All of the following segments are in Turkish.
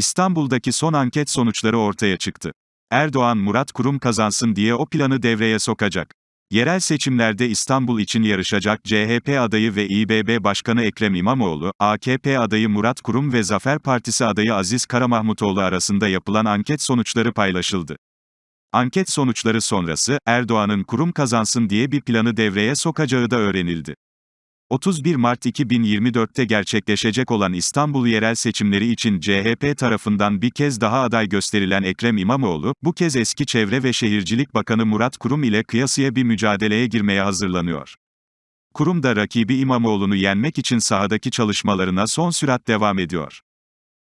İstanbul'daki son anket sonuçları ortaya çıktı. Erdoğan Murat Kurum kazansın diye o planı devreye sokacak. Yerel seçimlerde İstanbul için yarışacak CHP adayı ve İBB Başkanı Ekrem İmamoğlu, AKP adayı Murat Kurum ve Zafer Partisi adayı Aziz Karamahmutoğlu arasında yapılan anket sonuçları paylaşıldı. Anket sonuçları sonrası, Erdoğan'ın kurum kazansın diye bir planı devreye sokacağı da öğrenildi. 31 Mart 2024'te gerçekleşecek olan İstanbul yerel seçimleri için CHP tarafından bir kez daha aday gösterilen Ekrem İmamoğlu, bu kez eski Çevre ve Şehircilik Bakanı Murat Kurum ile kıyasıya bir mücadeleye girmeye hazırlanıyor. Kurum da rakibi İmamoğlu'nu yenmek için sahadaki çalışmalarına son sürat devam ediyor.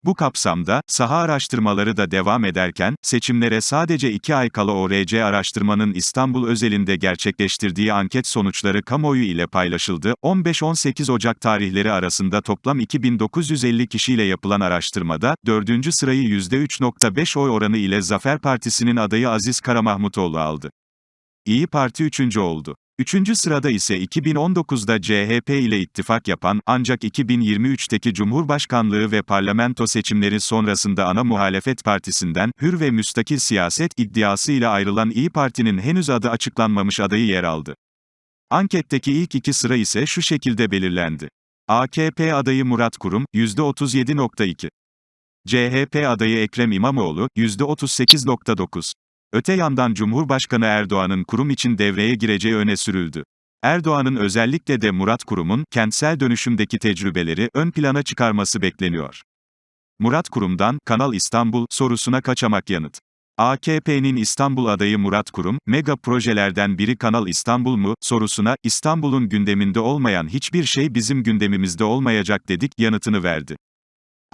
Bu kapsamda, saha araştırmaları da devam ederken, seçimlere sadece iki ay kala ORC araştırmanın İstanbul özelinde gerçekleştirdiği anket sonuçları kamuoyu ile paylaşıldı. 15-18 Ocak tarihleri arasında toplam 2950 kişiyle yapılan araştırmada, dördüncü sırayı %3.5 oy oranı ile Zafer Partisi'nin adayı Aziz Karamahmutoğlu aldı. İyi Parti üçüncü oldu. Üçüncü sırada ise 2019'da CHP ile ittifak yapan, ancak 2023'teki Cumhurbaşkanlığı ve parlamento seçimleri sonrasında ana muhalefet partisinden, hür ve müstakil siyaset iddiasıyla ayrılan İyi Parti'nin henüz adı açıklanmamış adayı yer aldı. Anketteki ilk iki sıra ise şu şekilde belirlendi. AKP adayı Murat Kurum, %37.2. CHP adayı Ekrem İmamoğlu, %38.9. Öte yandan Cumhurbaşkanı Erdoğan'ın kurum için devreye gireceği öne sürüldü. Erdoğan'ın özellikle de Murat Kurum'un kentsel dönüşümdeki tecrübeleri ön plana çıkarması bekleniyor. Murat Kurum'dan Kanal İstanbul sorusuna kaçamak yanıt. AKP'nin İstanbul adayı Murat Kurum, mega projelerden biri Kanal İstanbul mu sorusuna İstanbul'un gündeminde olmayan hiçbir şey bizim gündemimizde olmayacak dedik yanıtını verdi.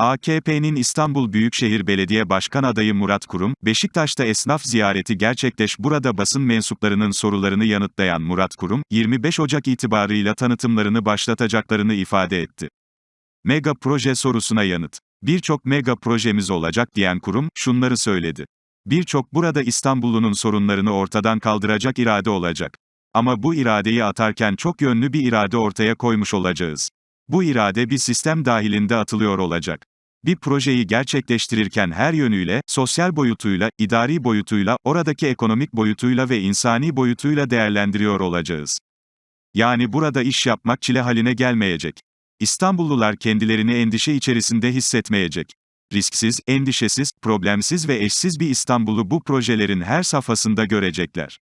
AKP'nin İstanbul Büyükşehir Belediye Başkan adayı Murat Kurum, Beşiktaş'ta esnaf ziyareti gerçekleş burada basın mensuplarının sorularını yanıtlayan Murat Kurum, 25 Ocak itibarıyla tanıtımlarını başlatacaklarını ifade etti. Mega proje sorusuna yanıt. Birçok mega projemiz olacak diyen kurum, şunları söyledi. Birçok burada İstanbullunun sorunlarını ortadan kaldıracak irade olacak. Ama bu iradeyi atarken çok yönlü bir irade ortaya koymuş olacağız. Bu irade bir sistem dahilinde atılıyor olacak. Bir projeyi gerçekleştirirken her yönüyle, sosyal boyutuyla, idari boyutuyla, oradaki ekonomik boyutuyla ve insani boyutuyla değerlendiriyor olacağız. Yani burada iş yapmak çile haline gelmeyecek. İstanbullular kendilerini endişe içerisinde hissetmeyecek. Risksiz, endişesiz, problemsiz ve eşsiz bir İstanbul'u bu projelerin her safhasında görecekler.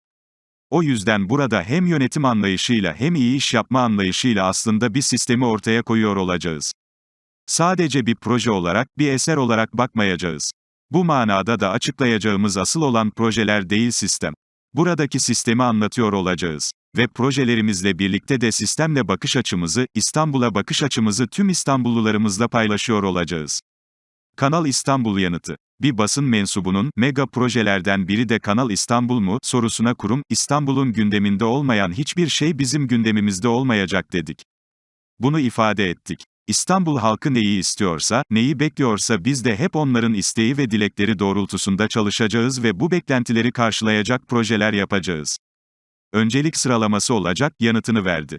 O yüzden burada hem yönetim anlayışıyla hem iyi iş yapma anlayışıyla aslında bir sistemi ortaya koyuyor olacağız. Sadece bir proje olarak, bir eser olarak bakmayacağız. Bu manada da açıklayacağımız asıl olan projeler değil sistem. Buradaki sistemi anlatıyor olacağız ve projelerimizle birlikte de sistemle bakış açımızı, İstanbul'a bakış açımızı tüm İstanbullularımızla paylaşıyor olacağız. Kanal İstanbul yanıtı. Bir basın mensubunun, mega projelerden biri de Kanal İstanbul mu, sorusuna kurum, İstanbul'un gündeminde olmayan hiçbir şey bizim gündemimizde olmayacak dedik. Bunu ifade ettik. İstanbul halkı neyi istiyorsa, neyi bekliyorsa biz de hep onların isteği ve dilekleri doğrultusunda çalışacağız ve bu beklentileri karşılayacak projeler yapacağız. Öncelik sıralaması olacak, yanıtını verdi.